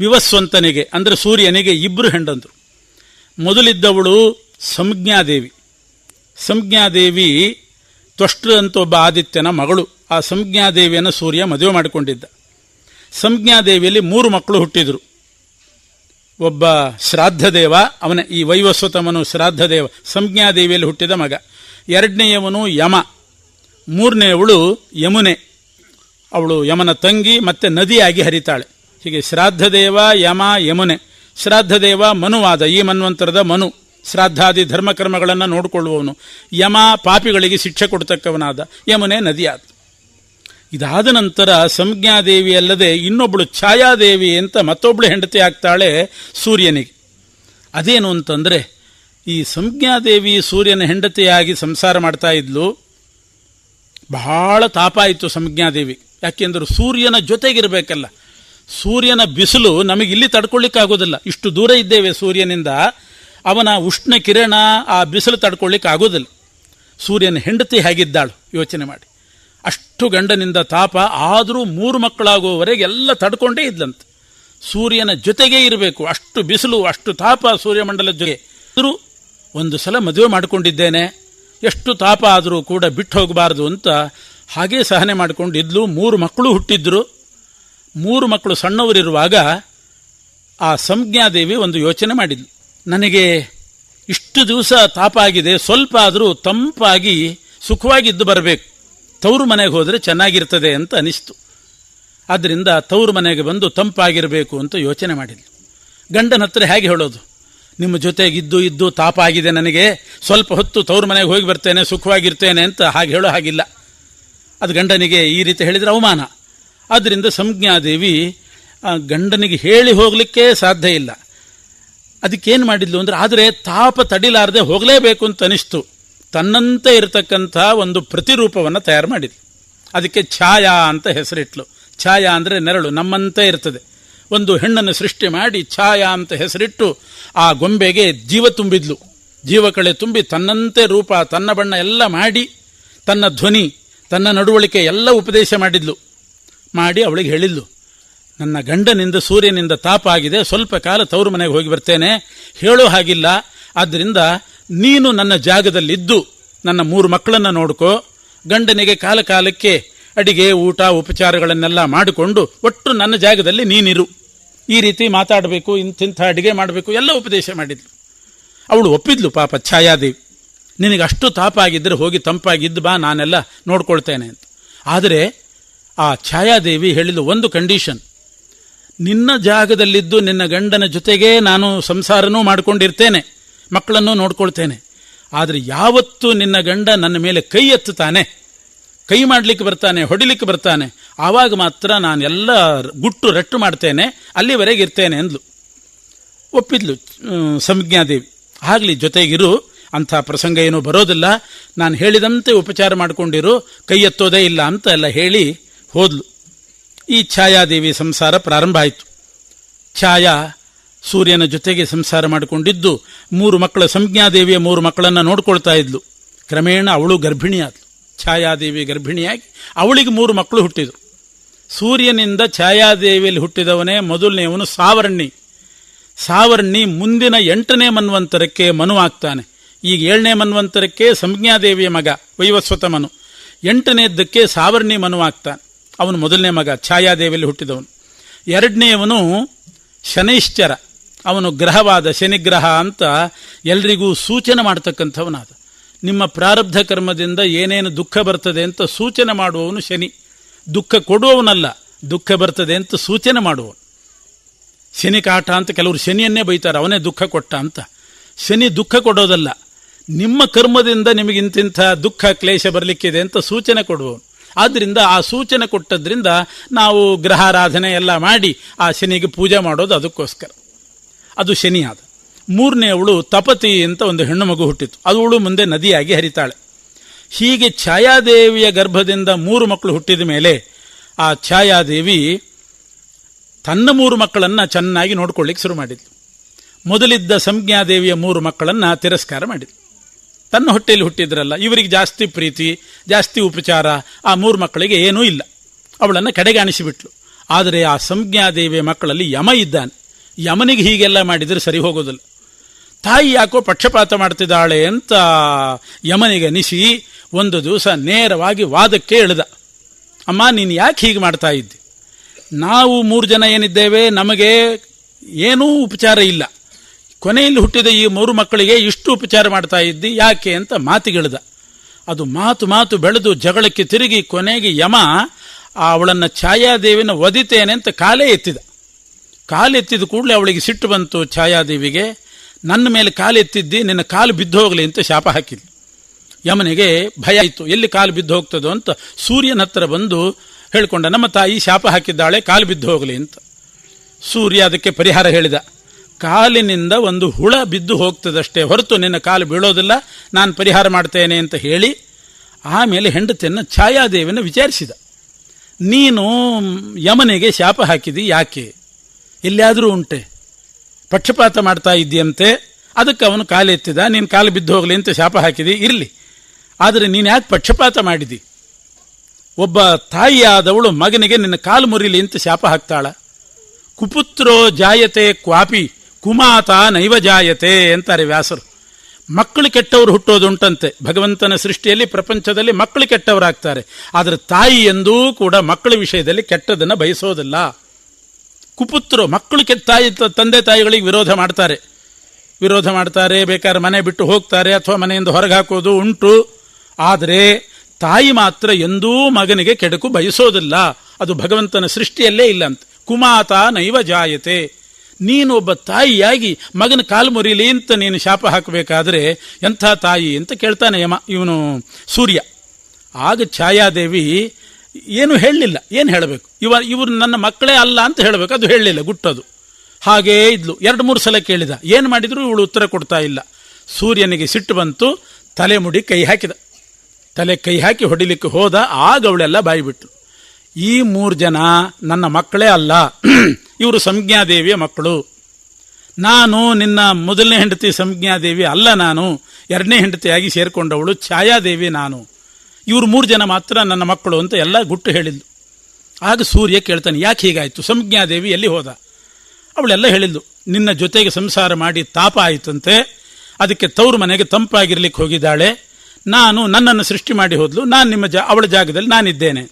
ವಿವಸ್ವಂತನಿಗೆ, ಅಂದರೆ ಸೂರ್ಯನಿಗೆ ಇಬ್ಬರು ಹೆಂಡಂದರು. ಮೊದಲಿದ್ದವಳು ಸಂಜ್ಞಾದೇವಿ. ಸಂಜ್ಞಾದೇವಿ ತ್ವಷ್ಟು ಅಂತ ಒಬ್ಬ ಆದಿತ್ಯನ ಮಗಳು. ಆ ಸಂಜ್ಞಾದೇವಿಯನ್ನು ಸೂರ್ಯ ಮದುವೆ ಮಾಡಿಕೊಂಡಿದ್ದ. ಸಂಜ್ಞಾದೇವಿಯಲ್ಲಿ ಮೂರು ಮಕ್ಕಳು ಹುಟ್ಟಿದರು. ಒಬ್ಬ ಶ್ರಾದ್ದದೇವ, ಅವನ ಈ ವೈವಸ್ವತಮನು ಶ್ರಾದ್ದದೇವ, ಸಂಜ್ಞಾದೇವಿಯಲ್ಲಿ ಹುಟ್ಟಿದ ಮಗ. ಎರಡನೆಯವನು ಯಮ. ಮೂರನೆಯವಳು ಯಮುನೆ. ಅವಳು ಯಮನ ತಂಗಿ ಮತ್ತೆ ನದಿಯಾಗಿ ಹರಿತಾಳೆ. ಹೀಗೆ ಶ್ರಾದ್ದದೇವ ಯಮ ಯಮುನೆ. ಶ್ರಾದ್ದದೇವ ಮನುವಾದ, ಈ ಮನ್ವಂತರದ ಮನು. ಶ್ರಾದ್ದಾದಿ ಧರ್ಮಕರ್ಮಗಳನ್ನು ನೋಡಿಕೊಳ್ಳುವವನು. ಯಮ ಪಾಪಿಗಳಿಗೆ ಶಿಕ್ಷೆ ಕೊಡ್ತಕ್ಕವನಾದ. ಯಮುನೆ ನದಿಯಾದ. ಇದಾದ ನಂತರ ಸಂಜ್ಞಾದೇವಿ ಅಲ್ಲದೆ ಇನ್ನೊಬ್ಬಳು ಛಾಯಾದೇವಿ ಅಂತ ಮತ್ತೊಬ್ಬಳು ಹೆಂಡತಿ ಆಗ್ತಾಳೆ ಸೂರ್ಯನಿಗೆ. ಅದೇನು ಅಂತಂದರೆ, ಈ ಸಂಜ್ಞಾದೇವಿ ಸೂರ್ಯನ ಹೆಂಡತಿಯಾಗಿ ಸಂಸಾರ ಮಾಡ್ತಾ ಇದ್ಲು. ಬಹಳ ತಾಪ ಆಯಿತು ಸಂಜ್ಞಾದೇವಿ. ಯಾಕೆಂದ್ರೆ ಸೂರ್ಯನ ಜೊತೆಗಿರಬೇಕಲ್ಲ. ಸೂರ್ಯನ ಬಿಸಿಲು ನಮಗೆ ಇಲ್ಲಿ ತಡ್ಕೊಳ್ಳಿಕ್ಕಾಗೋದಿಲ್ಲ. ಇಷ್ಟು ದೂರ ಇದ್ದೇವೆ ಸೂರ್ಯನಿಂದ. ಅವನ ಉಷ್ಣ ಕಿರಣ ಆ ಬಿಸಿಲು ತಡ್ಕೊಳ್ಳಿಕ್ಕೆ ಆಗೋದಿಲ್ಲ ಸೂರ್ಯನ ಹೆಂಡತಿ ಹೇಗಿದ್ದಾಳು? ಯೋಚನೆ ಮಾಡಿ. ಅಷ್ಟು ಗಂಡನಿಂದ ತಾಪ ಆದರೂ ಮೂರು ಮಕ್ಕಳಾಗುವವರೆಗೆ ಎಲ್ಲ ತಡ್ಕೊಂಡೇ ಇದ್ಲಂತೆ. ಸೂರ್ಯನ ಜೊತೆಗೇ ಇರಬೇಕು. ಅಷ್ಟು ಬಿಸಿಲು, ಅಷ್ಟು ತಾಪ ಸೂರ್ಯಮಂಡಲದ ಜೊತೆ. ಆದರೂ ಒಂದು ಸಲ ಮದುವೆ ಮಾಡಿಕೊಂಡಿದ್ದೇನೆ. ಎಷ್ಟು ತಾಪ ಆದರೂ ಕೂಡ ಬಿಟ್ಟು ಹೋಗಬಾರ್ದು ಅಂತ ಹಾಗೇ ಸಹನೆ ಮಾಡಿಕೊಂಡಿದ್ಲು. ಮೂರು ಮಕ್ಕಳು ಹುಟ್ಟಿದ್ರು. ಮೂರು ಮಕ್ಕಳು ಸಣ್ಣವರಿರುವಾಗ ಆ ಸಂಜ್ಞಾದೇವಿ ಒಂದು ಯೋಚನೆ ಮಾಡಿದ್ಲು. ನನಗೆ ಇಷ್ಟು ದಿವಸ ತಾಪ ಆಗಿದೆ, ಸ್ವಲ್ಪ ಆದರೂ ತಂಪಾಗಿ ಸುಖವಾಗಿದ್ದು ಬರಬೇಕು. ತವರು ಮನೆಗೆ ಹೋದರೆ ಚೆನ್ನಾಗಿರ್ತದೆ ಅಂತ ಅನಿಸ್ತು. ಆದ್ದರಿಂದ ತವರು ಮನೆಗೆ ಬಂದು ತಂಪಾಗಿರಬೇಕು ಅಂತ ಯೋಚನೆ ಮಾಡಿದ್ಲು. ಗಂಡನ ಹತ್ರ ಹೇಗೆ ಹೇಳೋದು? ನಿಮ್ಮ ಜೊತೆಗಿದ್ದು ಇದ್ದು ತಾಪ ಆಗಿದೆ ನನಗೆ, ಸ್ವಲ್ಪ ಹೊತ್ತು ತವರು ಮನೆಗೆ ಹೋಗಿ ಬರ್ತೇನೆ, ಸುಖವಾಗಿರ್ತೇನೆ ಅಂತ ಹಾಗೆ ಹೇಳೋ ಹಾಗಿಲ್ಲ. ಅದು ಗಂಡನಿಗೆ ಈ ರೀತಿ ಹೇಳಿದರೆ ಅವಮಾನ. ಆದ್ದರಿಂದ ಸಂಜ್ಞಾದೇವಿ ಗಂಡನಿಗೆ ಹೇಳಿ ಹೋಗಲಿಕ್ಕೆ ಸಾಧ್ಯ ಇಲ್ಲ. ಅದಕ್ಕೇನು ಮಾಡಿದ್ಲು ಅಂದರೆ, ಆದರೆ ತಾಪ ತಡಿಲಾರದೆ ಹೋಗಲೇಬೇಕು ಅಂತ ಅನಿಸ್ತು. ತನ್ನಂತೆ ಇರತಕ್ಕಂಥ ಒಂದು ಪ್ರತಿರೂಪವನ್ನು ತಯಾರು ಮಾಡಿದ್ಲು. ಅದಕ್ಕೆ ಛಾಯಾ ಅಂತ ಹೆಸರಿಟ್ಲು. ಛಾಯಾ ಅಂದರೆ ನೆರಳು, ನಮ್ಮಂತೆ ಇರ್ತದೆ. ಒಂದು ಹೆಣ್ಣನ್ನು ಸೃಷ್ಟಿ ಮಾಡಿ ಛಾಯಾ ಅಂತ ಹೆಸರಿಟ್ಟು ಆ ಗೊಂಬೆಗೆ ಜೀವ ತುಂಬಿದ್ಲು. ಜೀವಕಳೆ ತುಂಬಿ ತನ್ನಂತೆ ರೂಪ, ತನ್ನ ಬಣ್ಣ ಎಲ್ಲ ಮಾಡಿ, ತನ್ನ ಧ್ವನಿ, ತನ್ನ ನಡವಳಿಕೆ ಎಲ್ಲ ಉಪದೇಶ ಮಾಡಿದ್ಲು. ಮಾಡಿ ಅವಳಿಗೆ ಹೇಳಿದ್ಲು, ನನ್ನ ಗಂಡನಿಂದ ಸೂರ್ಯನಿಂದ ತಾಪ ಆಗಿದೆ, ಸ್ವಲ್ಪ ಕಾಲ ತವರು ಮನೆಗೆ ಹೋಗಿ ಬರ್ತೇನೆ, ಹೇಳೋ ಹಾಗಿಲ್ಲ ಆದ್ದರಿಂದ ನೀನು ನನ್ನ ಜಾಗದಲ್ಲಿದ್ದು, ನನ್ನ ಮೂರು ಮಕ್ಕಳನ್ನು ನೋಡ್ಕೋ, ಗಂಡನಿಗೆ ಕಾಲ ಕಾಲಕ್ಕೆ ಅಡಿಗೆ, ಊಟ, ಉಪಚಾರಗಳನ್ನೆಲ್ಲ ಮಾಡಿಕೊಂಡು ಒಟ್ಟು ನನ್ನ ಜಾಗದಲ್ಲಿ ನೀನಿರು. ಈ ರೀತಿ ಮಾತಾಡಬೇಕು, ಇಂತಿಂಥ ಅಡಿಗೆ ಮಾಡಬೇಕು, ಎಲ್ಲ ಉಪದೇಶ ಮಾಡಿದ್ಲು. ಅವಳು ಒಪ್ಪಿದ್ಲು, ಪಾಪ ಛಾಯಾದೇವಿ, ನಿನಗೆ ಅಷ್ಟು ತಾಪ ಆಗಿದ್ದರೆ ಹೋಗಿ ತಂಪಾಗಿದ್ದು ಬಾ, ನಾನೆಲ್ಲ ನೋಡ್ಕೊಳ್ತೇನೆ ಅಂತ. ಆದರೆ ಆ ಛಾಯಾದೇವಿ ಹೇಳಿದ ಒಂದು ಕಂಡೀಷನ್. ನಿನ್ನ ಜಾಗದಲ್ಲಿದ್ದು ನಿನ್ನ ಗಂಡನ ಜೊತೆಗೆ ನಾನು ಸಂಸಾರನೂ ಮಾಡಿಕೊಂಡಿರ್ತೇನೆ, ಮಕ್ಕಳನ್ನು ನೋಡ್ಕೊಳ್ತೇನೆ. ಆದರೆ ಯಾವತ್ತು ನಿನ್ನ ಗಂಡ ನನ್ನ ಮೇಲೆ ಕೈ ಎತ್ತುತ್ತಾನೆ, ಕೈ ಮಾಡಲಿಕ್ಕೆ ಬರ್ತಾನೆ, ಹೊಡಿಲಿಕ್ಕೆ ಬರ್ತಾನೆ, ಆವಾಗ ಮಾತ್ರ ನಾನು ಎಲ್ಲ ಗುಟ್ಟು ರಟ್ಟು ಮಾಡ್ತೇನೆ, ಅಲ್ಲಿವರೆಗೆ ಇರ್ತೇನೆ ಅಂದ್ಲು. ಒಪ್ಪಿದ್ಲು ಸಂಜ್ಞಾದೇವಿ. ಆಗಲಿ ಜೊತೆಗಿರು, ಅಂಥ ಪ್ರಸಂಗ ಏನೂ ಬರೋದಿಲ್ಲ. ನಾನು ಹೇಳಿದಂತೆ ಉಪಚಾರ ಮಾಡಿಕೊಂಡಿರು, ಕೈ ಎತ್ತೋದೇ ಇಲ್ಲ ಅಂತ ಎಲ್ಲ ಹೇಳಿ ಹೋದ್ಲು. ಈ ಛಾಯಾದೇವಿ ಸಂಸಾರ ಪ್ರಾರಂಭ ಆಯಿತು. ಛಾಯಾ ಸೂರ್ಯನ ಜೊತೆಗೆ ಸಂಸಾರ ಮಾಡಿಕೊಂಡಿದ್ದು, ಮೂರು ಮಕ್ಕಳ ಸಂಜ್ಞಾದೇವಿಯ ಮೂರು ಮಕ್ಕಳನ್ನು ನೋಡ್ಕೊಳ್ತಾ ಇದ್ಲು. ಕ್ರಮೇಣ ಅವಳು ಗರ್ಭಿಣಿಯಾದ್ಲು. ಛಾಯಾದೇವಿ ಗರ್ಭಿಣಿಯಾಗಿ ಅವಳಿಗೆ ಮೂರು ಮಕ್ಕಳು ಹುಟ್ಟಿದರು. ಸೂರ್ಯನಿಂದ ಛಾಯಾದೇವಿಯಲ್ಲಿ ಹುಟ್ಟಿದವನೇ ಮೊದಲನೆಯವನು ಸಾವರ್ಣಿ. ಸಾವರ್ಣಿ ಮುಂದಿನ ಎಂಟನೇ ಮನ್ವಂತರಕ್ಕೆ ಮನು ಆಗ್ತಾನೆ. ಈಗ ಏಳನೇ ಮನ್ವಂತರಕ್ಕೆ ಸಂಜ್ಞಾದೇವಿಯ ಮಗ ವೈವಸ್ವತ ಮನು. ಎಂಟನೇದ್ದಕ್ಕೆ ಸಾವರ್ಣಿ ಮನು ಆಗ್ತಾನೆ. ಅವನು ಮೊದಲನೇ ಮಗ, ಛಾಯಾದೇವಿಯಲ್ಲಿ ಹುಟ್ಟಿದವನು. ಎರಡನೆಯವನು ಶನೈಶ್ಚರ. ಅವನು ಗ್ರಹವಾದ ಶನಿಗ್ರಹ ಅಂತ ಎಲ್ರಿಗೂ ಸೂಚನೆ ಮಾಡ್ತಕ್ಕಂಥವನಾದ. ನಿಮ್ಮ ಪ್ರಾರಬ್ಧ ಕರ್ಮದಿಂದ ಏನೇನು ದುಃಖ ಬರ್ತದೆ ಅಂತ ಸೂಚನೆ ಮಾಡುವವನು ಶನಿ. ದುಃಖ ಕೊಡುವವನಲ್ಲ, ದುಃಖ ಬರ್ತದೆ ಅಂತ ಸೂಚನೆ ಮಾಡುವವನು. ಶನಿ ಕಾಟ ಅಂತ ಕೆಲವರು ಶನಿಯನ್ನೇ ಬೈತಾರೆ, ಅವನೇ ದುಃಖ ಕೊಟ್ಟ ಅಂತ. ಶನಿ ದುಃಖ ಕೊಡೋದಲ್ಲ, ನಿಮ್ಮ ಕರ್ಮದಿಂದ ನಿಮಗಿಂತಿಂಥ ದುಃಖ, ಕ್ಲೇಶ ಬರಲಿಕ್ಕಿದೆ ಅಂತ ಸೂಚನೆ ಕೊಡುವವನು. ಆದ್ದರಿಂದ ಆ ಸೂಚನೆ ಕೊಟ್ಟದ್ರಿಂದ ನಾವು ಗ್ರಹಾರಾಧನೆ ಎಲ್ಲ ಮಾಡಿ ಆ ಶನಿಗೆ ಪೂಜೆ ಮಾಡೋದು ಅದಕ್ಕೋಸ್ಕರ. ಅದು ಶನಿ ಆದ. ಮೂರನೇ ಅವಳು ತಪತಿ ಅಂತ ಒಂದು ಹೆಣ್ಣು ಮಗು ಹುಟ್ಟಿತು. ಅವಳು ಮುಂದೆ ನದಿಯಾಗಿ ಹರಿತಾಳೆ. ಹೀಗೆ ಛಾಯಾದೇವಿಯ ಗರ್ಭದಿಂದ ಮೂರು ಮಕ್ಕಳು ಹುಟ್ಟಿದ ಮೇಲೆ ಆ ಛಾಯಾದೇವಿ ತನ್ನ ಮೂರು ಮಕ್ಕಳನ್ನು ಚೆನ್ನಾಗಿ ನೋಡ್ಕೊಳ್ಳಿಕ್ಕೆ ಶುರು ಮಾಡಿದ್ಲು. ಮೊದಲಿದ್ದ ಸಂಜ್ಞಾದೇವಿಯ ಮೂರು ಮಕ್ಕಳನ್ನು ತಿರಸ್ಕಾರ ಮಾಡಿದ್ಲು. ತನ್ನ ಹೊಟ್ಟೆಯಲ್ಲಿ ಹುಟ್ಟಿದ್ರಲ್ಲ, ಇವರಿಗೆ ಜಾಸ್ತಿ ಪ್ರೀತಿ, ಜಾಸ್ತಿ ಉಪಚಾರ, ಆ ಮೂರು ಮಕ್ಕಳಿಗೆ ಏನೂ ಇಲ್ಲ. ಅವಳನ್ನು ಕಡೆಗಾಣಿಸಿಬಿಟ್ಲು. ಆದರೆ ಆ ಸಂಜ್ಞಾದೇವಿಯ ಮಕ್ಕಳಲ್ಲಿ ಯಮ ಇದ್ದಾನೆ. ಯಮನಿಗೆ ಹೀಗೆಲ್ಲ ಮಾಡಿದರೆ ಸರಿ ಹೋಗೋದಿಲ್ಲ. ತಾಯಿ ಯಾಕೋ ಪಕ್ಷಪಾತ ಮಾಡ್ತಿದ್ದಾಳೆ ಅಂತ ಯಮನಿಗೆ ಅನಿಸಿ ಒಂದು ದಿವಸ ನೇರವಾಗಿ ವಾದಕ್ಕೆ ಎಳೆದ. ಅಮ್ಮ, ನೀನು ಯಾಕೆ ಹೀಗೆ ಮಾಡ್ತಾ ಇದ್ದಿ? ನಾವು ಮೂರು ಜನ ಏನಿದ್ದೇವೆ, ನಮಗೆ ಏನೂ ಉಪಚಾರ ಇಲ್ಲ. ಕೊನೆಯಲ್ಲಿ ಹುಟ್ಟಿದ ಈ ಮೂರು ಮಕ್ಕಳಿಗೆ ಇಷ್ಟು ಉಪಚಾರ ಮಾಡ್ತಾ ಇದ್ದಿ, ಯಾಕೆ ಅಂತ ಮಾತಿಗಿಳಿದ. ಅದು ಮಾತು ಮಾತು ಬೆಳೆದು ಜಗಳಕ್ಕೆ ತಿರುಗಿ ಕೊನೆಗೆ ಯಮ, ಅವಳನ್ನ ಛಾಯಾದೇವಿನ ಒದಿತೇನೆ ಅಂತ ಕಾಲೇ ಎತ್ತಿದ. ಕಾಲೆತ್ತಿದ ಕೂಡಲೇ ಅವಳಿಗೆ ಸಿಟ್ಟು ಬಂತು ಛಾಯಾದೇವಿಗೆ, ನನ್ನ ಮೇಲೆ ಕಾಲೆತ್ತಿದ್ದಿ ನಿನ್ನ ಕಾಲು ಬಿದ್ದು ಹೋಗಲಿ ಅಂತ ಶಾಪ ಹಾಕಿದ್ಲು. ಯಮನಿಗೆ ಭಯ ಆಯಿತು, ಎಲ್ಲಿ ಕಾಲು ಬಿದ್ದು ಹೋಗ್ತದೋ ಅಂತ ಸೂರ್ಯನ ಹತ್ರ ಬಂದು ಹೇಳ್ಕೊಂಡ, ನಮ್ಮ ತಾಯಿ ಶಾಪ ಹಾಕಿದ್ದಾಳೆ, ಕಾಲು ಬಿದ್ದು ಹೋಗಲಿ ಅಂತ. ಸೂರ್ಯ ಅದಕ್ಕೆ ಪರಿಹಾರ ಹೇಳಿದ. ಕಾಲಿನಿಂದ ಒಂದು ಹುಳ ಬಿದ್ದು ಹೋಗ್ತದಷ್ಟೇ ಹೊರತು ನಿನ್ನ ಕಾಲು ಬೀಳೋದಿಲ್ಲ, ನಾನು ಪರಿಹಾರ ಮಾಡ್ತೇನೆ ಅಂತ ಹೇಳಿ ಆಮೇಲೆ ಹೆಂಡತಿಯನ್ನು ಛಾಯಾದೇವಿನ ವಿಚಾರಿಸಿದ. ನೀನು ಯಮನಿಗೆ ಶಾಪ ಹಾಕಿದಿ ಯಾಕೆ? ಎಲ್ಲಿಯಾದರೂ ಉಂಟೆ. ಪಕ್ಷಪಾತ ಮಾಡ್ತಾ ಇದ್ದೀಯಂತೆ. ಅದಕ್ಕೆ ಅವನು ಕಾಲೆತ್ತಿದ ನೀನು ಕಾಲು ಬಿದ್ದು ಹೋಗಲಿ ಅಂತ ಶಾಪ ಹಾಕಿದಿ, ಇರಲಿ. ಆದರೆ ನೀನು ಯಾಕೆ ಪಕ್ಷಪಾತ ಮಾಡಿದಿ? ಒಬ್ಬ ತಾಯಿಯಾದವಳು ಮಗನಿಗೆ ನಿನ್ನ ಕಾಲು ಮುರಿಲಿ ಅಂತ ಶಾಪ ಹಾಕ್ತಾಳ. ಕುಪುತ್ರೋ ಜಾಯತೆ ಕ್ವಾಪಿ. ಕುಮಾತ ನೈವ ಜಾಯತೆ ಅಂತಾರೆ ವ್ಯಾಸರು. ಮಕ್ಕಳು ಕೆಟ್ಟವರು ಹುಟ್ಟೋದುಂಟಂತೆ. ಭಗವಂತನ ಸೃಷ್ಟಿಯಲ್ಲಿ ಪ್ರಪಂಚದಲ್ಲಿ ಮಕ್ಕಳು ಕೆಟ್ಟವರಾಗ್ತಾರೆ. ಆದರೆ ತಾಯಿ ಎಂದೂ ಕೂಡ ಮಕ್ಕಳ ವಿಷಯದಲ್ಲಿ ಕೆಟ್ಟದನ್ನು ಬಯಸೋದಿಲ್ಲ. ಕುಪುತ್ರು ಮಕ್ಕಳು ಕೆ ತಾಯಿ ತಂದೆ ತಾಯಿಗಳಿಗೆ ವಿರೋಧ ಮಾಡ್ತಾರೆ. ವಿರೋಧ ಮಾಡ್ತಾರೆ, ಬೇಕಾದ್ರೆ ಮನೆ ಬಿಟ್ಟು ಹೋಗ್ತಾರೆ ಅಥವಾ ಮನೆಯಿಂದ ಹೊರಗೆ ಹಾಕೋದು ಉಂಟು. ಆದರೆ ತಾಯಿ ಮಾತ್ರ ಎಂದೂ ಮಗನಿಗೆ ಕೆಡಕು ಬಯಸೋದಿಲ್ಲ. ಅದು ಭಗವಂತನ ಸೃಷ್ಟಿಯಲ್ಲೇ ಇಲ್ಲ ಅಂತ ಕುಮಾತ ನೈವ ಜಾಯತೆ. ನೀನು ಒಬ್ಬ ತಾಯಿಯಾಗಿ ಮಗನ ಕಾಲು ಮುರಿಲಿ ಅಂತ ನೀನು ಶಾಪ ಹಾಕಬೇಕಾದ್ರೆ ಎಂಥ ತಾಯಿ ಅಂತ ಕೇಳ್ತಾನೆ ಯಮ, ಇವನು ಸೂರ್ಯ. ಆಗ ಛಾಯಾದೇವಿ ಏನು ಹೇಳಲಿಲ್ಲ. ಏನು ಹೇಳಬೇಕು? ಇವ, ಇವರು ನನ್ನ ಮಕ್ಕಳೇ ಅಲ್ಲ ಅಂತ ಹೇಳಬೇಕು. ಅದು ಹೇಳಲಿಲ್ಲ, ಗುಟ್ಟದು. ಹಾಗೇ ಇದ್ಲು. ಎರಡು ಮೂರು ಸಲ ಕೇಳಿದ. ಏನು ಮಾಡಿದರೂ? ಇವಳು ಉತ್ತರ ಕೊಡ್ತಾ ಇಲ್ಲ. ಸೂರ್ಯನಿಗೆ ಸಿಟ್ಟು ಬಂತು. ತಲೆ ಮುಡಿ ಕೈ ಹಾಕಿದ. ತಲೆ ಕೈ ಹಾಕಿ ಹೊಡಿಲಿಕ್ಕೆ ಹೋದ. ಆಗ ಅವಳೆಲ್ಲ ಬಾಯಿಬಿಟ್ಟು ಈ ಮೂರು ಜನ ನನ್ನ ಮಕ್ಕಳೇ ಅಲ್ಲ. ಇವರು ಸಂಜ್ಞಾದೇವಿಯ ಮಕ್ಕಳು. ನಾನು ನಿನ್ನ ಮೊದಲನೇ ಹೆಂಡತಿ ಸಂಜ್ಞಾದೇವಿ ಅಲ್ಲ ನಾನು, ಎರಡನೇ ಹೆಂಡತಿಯಾಗಿ ಸೇರಿಕೊಂಡವಳು ಛಾಯಾದೇವಿ ನಾನು. ಇವರು ಮೂರು ಜನ ಮಾತ್ರ ನನ್ನ ಮಕ್ಕಳು ಅಂತ ಎಲ್ಲ ಗುಟ್ಟು ಹೇಳಿದ್ಲು ಆಗ ಸೂರ್ಯ ಕೇಳ್ತಾನೆ, ಯಾಕೆ ಹೀಗಾಯಿತು? ಸಂಜ್ಞಾದೇವಿ ಎಲ್ಲಿ ಹೋದ? ಅವಳೆಲ್ಲ ಹೇಳಿದ್ಲು ನಿನ್ನ ಜೊತೆಗೆ ಸಂಸಾರ ಮಾಡಿ ತಾಪ ಆಯಿತಂತೆ, ಅದಕ್ಕೆ ತವರು ಮನೆಗೆ ತಂಪಾಗಿರ್ಲಿಕ್ಕೆ ಹೋಗಿದ್ದಾಳೆ. ನಾನು ನನ್ನನ್ನು ಸೃಷ್ಟಿ ಮಾಡಿ ಹೋದ್ಲು, ನಾನು ನಿಮ್ಮ ಜಾ, ಅವಳ ಜಾಗದಲ್ಲಿ ನಾನಿದ್ದೇನೆ.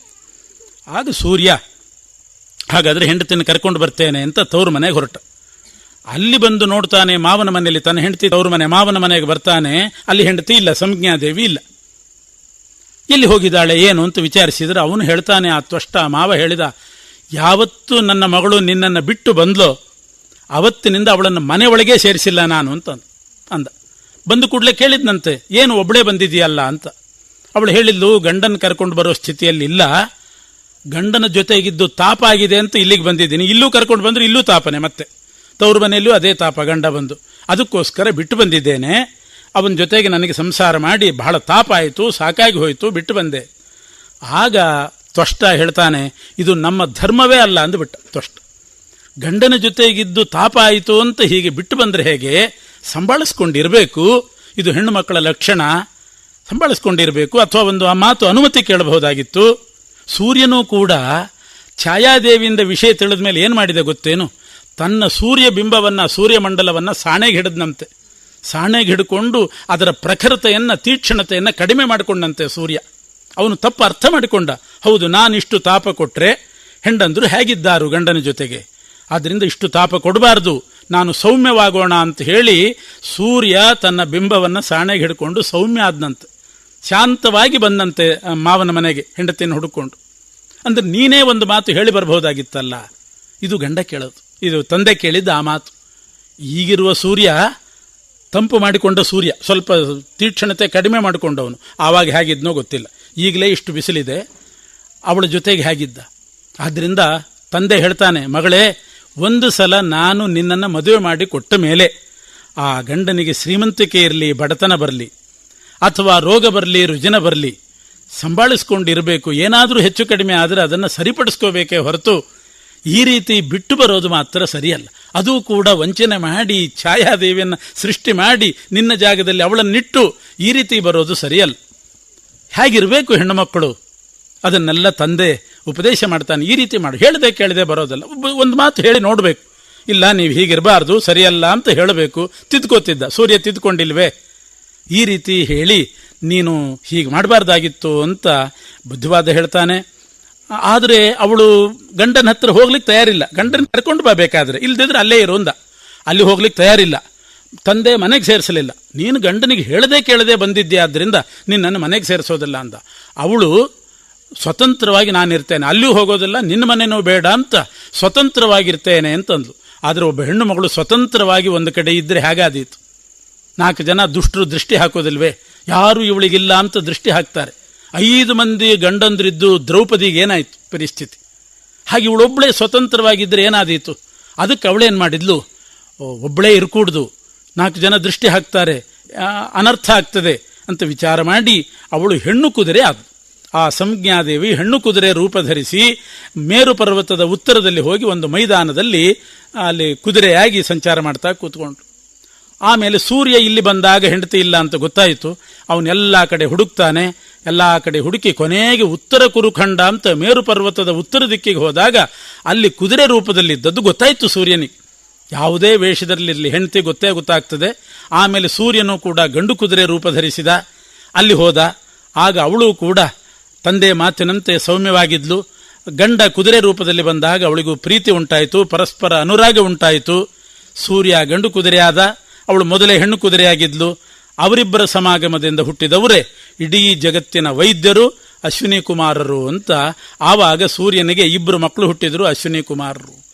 ಆಗ ಸೂರ್ಯ ಹಾಗಾದರೆ ಹೆಂಡತಿನ ಕರ್ಕೊಂಡು ಬರ್ತೇನೆ ಅಂತ ತವ್ರ ಮನೆಗೆ ಹೊರಟ. ಅಲ್ಲಿ ಬಂದು ನೋಡ್ತಾನೆ ಮಾವನ ಮನೆಯಲ್ಲಿ ತನ್ನ ಹೆಂಡತಿ, ತವ್ರ ಮನೆ, ಮಾವನ ಮನೆಗೆ ಬರ್ತಾನೆ, ಅಲ್ಲಿ ಹೆಂಡತಿ ಇಲ್ಲ, ಸಂಜ್ಞಾದೇವಿ ಇಲ್ಲ. ಎಲ್ಲಿ ಹೋಗಿದ್ದಾಳೆ, ಏನು ಅಂತ ವಿಚಾರಿಸಿದ್ರೆ ಅವನು ಹೇಳ್ತಾನೆ, ಆ ತ್ವಷ್ಟ, ಮಾವ ಹೇಳಿದ, ಯಾವತ್ತು ನನ್ನ ಮಗಳು ನಿನ್ನನ್ನು ಬಿಟ್ಟು ಬಂದ್ಲೋ, ಅವತ್ತಿನಿಂದ ಅವಳನ್ನು ಮನೆ ಒಳಗೆ ಸೇರಿಸಿಲ್ಲ ನಾನು ಅಂತ ಅಂದ. ಬಂದು ಕೂಡಲೇ ಕೇಳಿದ್ನಂತೆ, ಏನು ಒಬ್ಬಳೇ ಬಂದಿದೆಯಲ್ಲ ಅಂತ. ಅವಳು ಹೇಳಿದ್ಲು ಗಂಡನ ಕರ್ಕೊಂಡು ಬರೋ ಸ್ಥಿತಿಯಲ್ಲಿ ಇಲ್ಲ ಗಂಡನ ಜೊತೆಗಿದ್ದು ತಾಪ ಆಗಿದೆ ಅಂತ ಇಲ್ಲಿಗೆ ಬಂದಿದ್ದೀನಿ. ಇಲ್ಲೂ ಕರ್ಕೊಂಡು ಬಂದರೆ ಇಲ್ಲೂ ತಾಪನೆ ಮತ್ತೆ. ತವ್ರ ಮನೆಯಲ್ಲೂ ಅದೇ ತಾಪ, ಗಂಡ ಬಂದು. ಅದಕ್ಕೋಸ್ಕರ ಬಿಟ್ಟು ಬಂದಿದ್ದೇನೆ. ಅವನ ಜೊತೆಗೆ ನನಗೆ ಸಂಸಾರ ಮಾಡಿ ಬಹಳ ತಾಪ ಆಯಿತು, ಸಾಕಾಗಿ ಹೋಯಿತು, ಬಿಟ್ಟು ಬಂದೆ. ಆಗ ತ್ವಷ್ಟ ಹೇಳ್ತಾನೆ, ಇದು ನಮ್ಮ ಧರ್ಮವೇ ಅಲ್ಲ ಅಂದುಬಿಟ್ಟ ತ್ವಷ್ಟ. ಗಂಡನ ಜೊತೆಗಿದ್ದು ತಾಪ ಆಯಿತು ಅಂತ ಹೀಗೆ ಬಿಟ್ಟು ಬಂದರೆ ಹೇಗೆ? ಸಂಭಾಳಿಸ್ಕೊಂಡಿರಬೇಕು ಇದು ಹೆಣ್ಣು ಮಕ್ಕಳ ಲಕ್ಷಣ. ಸಂಭಾಳಿಸ್ಕೊಂಡಿರಬೇಕು ಅಥವಾ ಒಂದು ಆ ಮಾತು ಅನುಮತಿ ಕೇಳಬಹುದಾಗಿತ್ತು. ಸೂರ್ಯನೂ ಕೂಡ ಛಾಯಾದೇವಿಯಿಂದ ವಿಷಯ ತಿಳಿದ ಮೇಲೆ ಏನು ಮಾಡಿದೆ ಗೊತ್ತೇನು? ತನ್ನ ಸೂರ್ಯ ಬಿಂಬವನ್ನು ಸೂರ್ಯಮಂಡಲವನ್ನು ಸಾಣೆಗೆ ಹಿಡಿದನಂತೆ. ಸಾಣೆಗೆ ಹಿಡ್ಕೊಂಡು ಅದರ ಪ್ರಖರತೆಯನ್ನು, ತೀಕ್ಷ್ಣತೆಯನ್ನು ಕಡಿಮೆ ಮಾಡಿಕೊಂಡಂತೆ ಸೂರ್ಯ. ಅವನು ತಪ್ಪು ಅರ್ಥ ಮಾಡಿಕೊಂಡ. ಹೌದು ನಾನಿಷ್ಟು ತಾಪ ಕೊಟ್ಟರೆ ಹೆಂಡಂದರು ಹೇಗಿದ್ದಾರು ಗಂಡನ ಜೊತೆಗೆ? ಆದ್ದರಿಂದ ಇಷ್ಟು ತಾಪ ಕೊಡಬಾರ್ದು. ನಾನು ಸೌಮ್ಯವಾಗೋಣ ಅಂತ ಹೇಳಿ ಸೂರ್ಯ ತನ್ನ ಬಿಂಬವನ್ನು ಸಾಣೆಗೆ ಹಿಡ್ಕೊಂಡು ಸೌಮ್ಯ ಆದ್ನಂತೆ. ಶಾಂತವಾಗಿ ಬಂದಂತೆ ಮಾವನ ಮನೆಗೆ ಹೆಂಡತಿಯನ್ನು ಹುಡುಕೊಂಡು. ಅಂದರೆ ನೀನೇ ಒಂದು ಮಾತು ಹೇಳಿ ಬರಬಹುದಾಗಿತ್ತಲ್ಲ. ಇದು ಗಂಡ ಕೇಳೋದು. ಇದು ತಂದೆ ಕೇಳಿದ್ದ ಆ ಮಾತು. ಈಗಿರುವ ಸೂರ್ಯ ತಂಪು ಮಾಡಿಕೊಂಡ ಸೂರ್ಯ, ಸ್ವಲ್ಪ ತೀಕ್ಷ್ಣತೆ ಕಡಿಮೆ ಮಾಡಿಕೊಂಡವನು. ಆವಾಗ ಹೇಗಿದ್ನೋ ಗೊತ್ತಿಲ್ಲ. ಈಗಲೇ ಇಷ್ಟು ಬಿಸಿಲಿದೆ, ಅವಳ ಜೊತೆಗೆ ಹೇಗಿದ್ದ? ಆದ್ದರಿಂದ ತಂದೆ ಹೇಳ್ತಾನೆ, ಮಗಳೇ, ಒಂದು ಸಲ ನಾನು ನಿನ್ನನ್ನು ಮದುವೆ ಮಾಡಿ ಕೊಟ್ಟ ಮೇಲೆ ಆ ಗಂಡನಿಗೆ ಶ್ರೀಮಂತಿಕೆ ಇರಲಿ, ಬಡತನ ಬರಲಿ. ಅಥವಾ ರೋಗ ಬರಲಿ, ರುಜಿನ ಬರಲಿ, ಸಂಭಾಳಿಸ್ಕೊಂಡಿರಬೇಕು, ಏನಾದರೂ ಹೆಚ್ಚು ಕಡಿಮೆ ಆದರೆ ಅದನ್ನು ಸರಿಪಡಿಸ್ಕೋಬೇಕೇ ಹೊರತು ಈ ರೀತಿ ಬಿಟ್ಟು ಬರೋದು ಮಾತ್ರ ಸರಿಯಲ್ಲ. ಅದು ಕೂಡ ವಂಚನೆ ಮಾಡಿ, ಛಾಯಾದೇವಿಯನ್ನು ಸೃಷ್ಟಿ ಮಾಡಿ, ನಿನ್ನ ಜಾಗದಲ್ಲಿ ಅವಳನ್ನಿಟ್ಟು ಈ ರೀತಿ ಬರೋದು ಸರಿಯಲ್ಲ. ಹೇಗಿರಬೇಕು ಹೆಣ್ಣುಮಕ್ಕಳು? ಅದನ್ನೆಲ್ಲ ತಂದೆ ಉಪದೇಶ ಮಾಡ್ತಾನೆ, ಈ ರೀತಿ ಮಾಡು. ಹೇಳದೆ ಕೇಳದೆ ಬರೋದಲ್ಲ. ಒಂದು ಮಾತು ಹೇಳಿ ನೋಡಬೇಕು. ಇಲ್ಲ, ನೀವು ಹೀಗಿರಬಾರ್ದು, ಸರಿಯಲ್ಲ ಅಂತ ಹೇಳಬೇಕು. ತಿದ್ಕೋತಿದ್ದ. ಸೂರ್ಯ ತಿದ್ಕೊಂಡಿಲ್ವೇ? ಈ ರೀತಿ ಹೇಳಿ ನೀನು ಹೀಗೆ ಮಾಡಬಾರ್ದಾಗಿತ್ತು ಅಂತ ಬುದ್ಧಿವಾದ ಹೇಳ್ತಾನೆ. ಆದರೆ ಅವಳು ಗಂಡನ ಹತ್ರ ಹೋಗ್ಲಿಕ್ಕೆ ತಯಾರಿಲ್ಲ. ಗಂಡನ ಕರ್ಕೊಂಡು ಬಾ ಬೇಕಾದ್ರೆ. ಇಲ್ದಿದ್ರೆ ಅಲ್ಲೇ ಇರು ಅಂದ. ಅಲ್ಲಿ ಹೋಗ್ಲಿಕ್ಕೆ ತಯಾರಿಲ್ಲ. ತಂದೆ ಮನೆಗೆ ಸೇರಿಸಲಿಲ್ಲ. ನೀನು ಗಂಡನಿಗೆ ಹೇಳದೆ ಕೇಳದೆ ಬಂದಿದ್ದೆ ಆದ್ದರಿಂದ ನೀನು ನನ್ನ ಮನೆಗೆ ಸೇರಿಸೋದಿಲ್ಲ ಅಂದ. ಅವಳು ಸ್ವತಂತ್ರವಾಗಿ ನಾನಿರ್ತೇನೆ ಅಲ್ಲಿಯೂ ಹೋಗೋದಿಲ್ಲ. ನಿನ್ನ ಮನೆನೂ ಬೇಡ ಅಂತ ಸ್ವತಂತ್ರವಾಗಿರ್ತೇನೆ ಅಂತಂದ್ಲು. ಆದರೆ ಒಬ್ಬ ಹೆಣ್ಣು ಮಗಳು ಸ್ವತಂತ್ರವಾಗಿ ಒಂದು ಕಡೆ ಇದ್ದರೆ ಹೇಗಾದೀತು? ನಾಲ್ಕು ಜನ ದುಷ್ಟರು ದೃಷ್ಟಿ ಹಾಕೋದಿಲ್ವೇ? ಯಾರು ಇವಳಿಗಿಲ್ಲ ಅಂತ ದೃಷ್ಟಿ ಹಾಕ್ತಾರೆ. ಐದು ಮಂದಿ ಗಂಡಂದ್ರಿದ್ದು ದ್ರೌಪದಿಗೆ ಏನಾಯಿತು? ಪರಿಸ್ಥಿತಿ. ಹಾಗೆ ಇವಳೊಬ್ಬಳೇ ಸ್ವತಂತ್ರವಾಗಿದ್ದರೆ ಏನಾದೀತು? ಅದಕ್ಕೆ ಅವಳೇನು ಮಾಡಿದ್ಲು? ಒಬ್ಬಳೇ ಇರಕೂಡ್ದು. ನಾಲ್ಕು ಜನ ದೃಷ್ಟಿ ಹಾಕ್ತಾರೆ. ಅನರ್ಥ ಆಗ್ತದೆ ಅಂತ ವಿಚಾರ ಮಾಡಿ ಅವಳು ಹೆಣ್ಣು ಕುದುರೆ ಆದ ಆ ಸಂಜ್ಞಾದೇವಿ ಹೆಣ್ಣು ಕುದುರೆ ರೂಪ ಧರಿಸಿ ಮೇರು ಪರ್ವತದ ಉತ್ತರದಲ್ಲಿ ಹೋಗಿ ಒಂದು ಮೈದಾನದಲ್ಲಿ ಅಲ್ಲಿ ಕುದುರೆಯಾಗಿ ಸಂಚಾರ ಮಾಡ್ತಾ ಕೂತ್ಕೊಂಡ್ರು ಆಮೇಲೆ ಸೂರ್ಯ ಇಲ್ಲಿ ಬಂದಾಗ ಹೆಂಡತಿ ಇಲ್ಲ ಅಂತ ಗೊತ್ತಾಯಿತು. ಅವನೆಲ್ಲ ಕಡೆ ಹುಡುಕ್ತಾನೆ. ಎಲ್ಲ ಕಡೆ ಹುಡುಕಿ ಕೊನೆಗೆ ಉತ್ತರ ಕುರುಖಂಡ ಅಂತ ಮೇರು ಪರ್ವತದ ಉತ್ತರ ದಿಕ್ಕಿಗೆ ಹೋದಾಗ ಅಲ್ಲಿ ಕುದುರೆ ರೂಪದಲ್ಲಿದ್ದದ್ದು ಗೊತ್ತಾಯಿತು ಸೂರ್ಯನಿಗೆ. ಯಾವುದೇ ವೇಷದಲ್ಲಿರಲಿ ಹೆಂಡತಿ ಗೊತ್ತೇ ಗೊತ್ತಾಗ್ತದೆ. ಆಮೇಲೆ ಸೂರ್ಯನು ಕೂಡ ಗಂಡು ಕುದುರೆ ರೂಪ ಧರಿಸಿದ. ಅಲ್ಲಿ ಹೋದ. ಆಗ ಅವಳು ಕೂಡ ತಂದೆ ಮಾತಿನಂತೆ ಸೌಮ್ಯವಾಗಿದ್ಲು. ಗಂಡ ಕುದುರೆ ರೂಪದಲ್ಲಿ ಬಂದಾಗ ಅವಳಿಗೂ ಪ್ರೀತಿ ಉಂಟಾಯಿತು, ಪರಸ್ಪರ ಅನುರಾಗ ಉಂಟಾಯಿತು. ಸೂರ್ಯ ಗಂಡು ಕುದುರೆಯಾದ. ಅವಳು ಮೊದಲೇ ಹೆಣ್ಣು ಕುದುರೆಯಾಗಿದ್ಲು. ಅವರಿಬ್ಬರ ಸಮಾಗಮದಿಂದ ಹುಟ್ಟಿದವರೇ ಇಡೀ ಜಗತ್ತಿನ ವೈದ್ಯರು, ಅಶ್ವಿನಿ ಕುಮಾರರು ಅಂತ ಆವಾಗ ಸೂರ್ಯನಿಗೆ ಇಬ್ಬರು ಮಕ್ಕಳು ಹುಟ್ಟಿದರು ಅಶ್ವಿನಿ ಕುಮಾರರು.